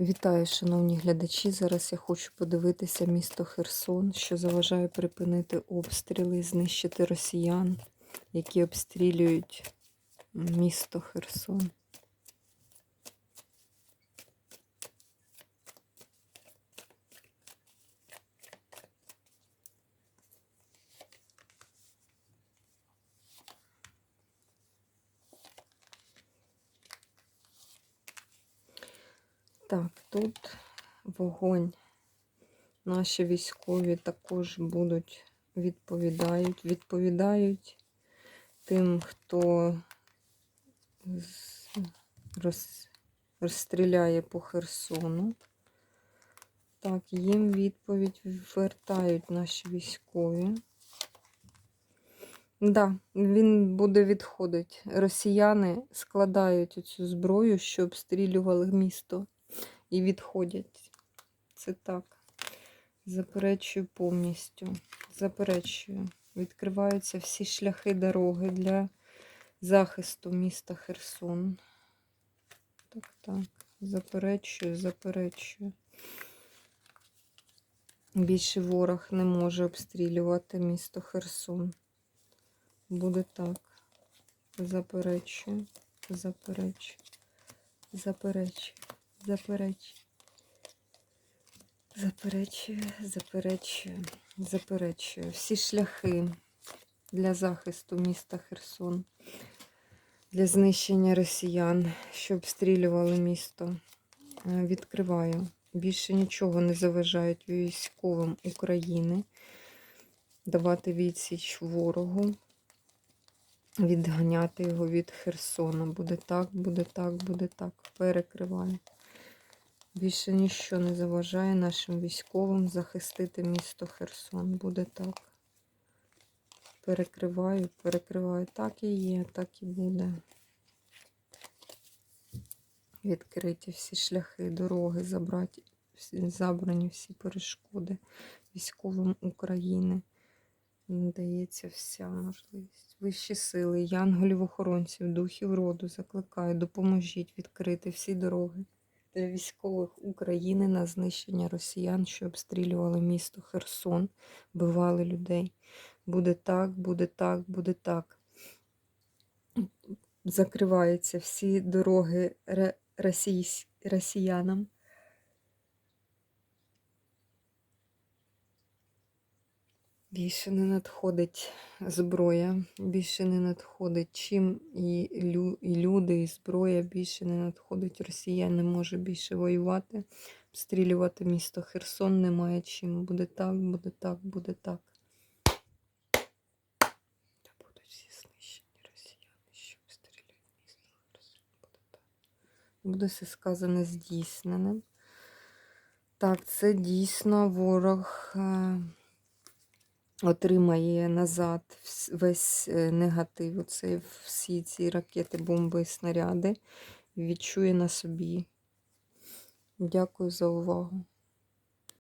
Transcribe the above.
Вітаю, шановні глядачі. Зараз я хочу подивитися місто Херсон, що заважає припинити обстріли і знищити росіян, які обстрілюють місто Херсон. Так, тут вогонь. Наші військові також будуть відповідають. Відповідають тим, хто роз, розстріляє по Херсону. Так, їм відповідь вертають наші військові. Да, він буде відходити. Росіяни складають оцю зброю, що обстрілювали місто, і відходять. Це так. Заперечую повністю. Заперечую. Відкриваються всі шляхи дороги для захисту міста Херсон. Так, так. Заперечую, заперечую. Більше ворог не може обстрілювати місто Херсон. Буде так. Заперечую, заперечую, заперечую, заперечую. Заперечую, заперечую, заперечую. Всі шляхи для захисту міста Херсон, для знищення росіян, що обстрілювали місто. е, Відкриваю. Більше нічого не заважають військовим України давати відсіч ворогу, відганяти його від Херсона. Буде так, буде так, буде так. Перекриваю. Більше ніщо не заважає нашим військовим захистити місто Херсон. Буде так. Перекриваю, перекриваю. Так і є, так і буде. Відкриті всі шляхи, дороги, забраті, забрані всі перешкоди військовим України. Надається вся можливість. Вищі сили, янголів-охоронців, духів роду закликаю, допоможіть відкрити всі дороги для військових України на знищення росіян, що обстрілювали місто Херсон, бивали людей. Буде так, буде так, буде так. Закриваються всі дороги російсь- росіянам. Більше не надходить зброя, більше не надходить чим і, лю, і люди, і зброя більше не надходить. Росія не може більше воювати, обстрілювати місто Херсон немає чим. Буде так, буде так, буде так. Та будуть всі знищені росіяни, що обстрілюють місто. Буде все сказане здійсненим. Так, це дійсно ворог. Отримає назад весь е, негатив, оце всі ці ракети, бомби снаряди. Відчує на собі. Дякую за увагу.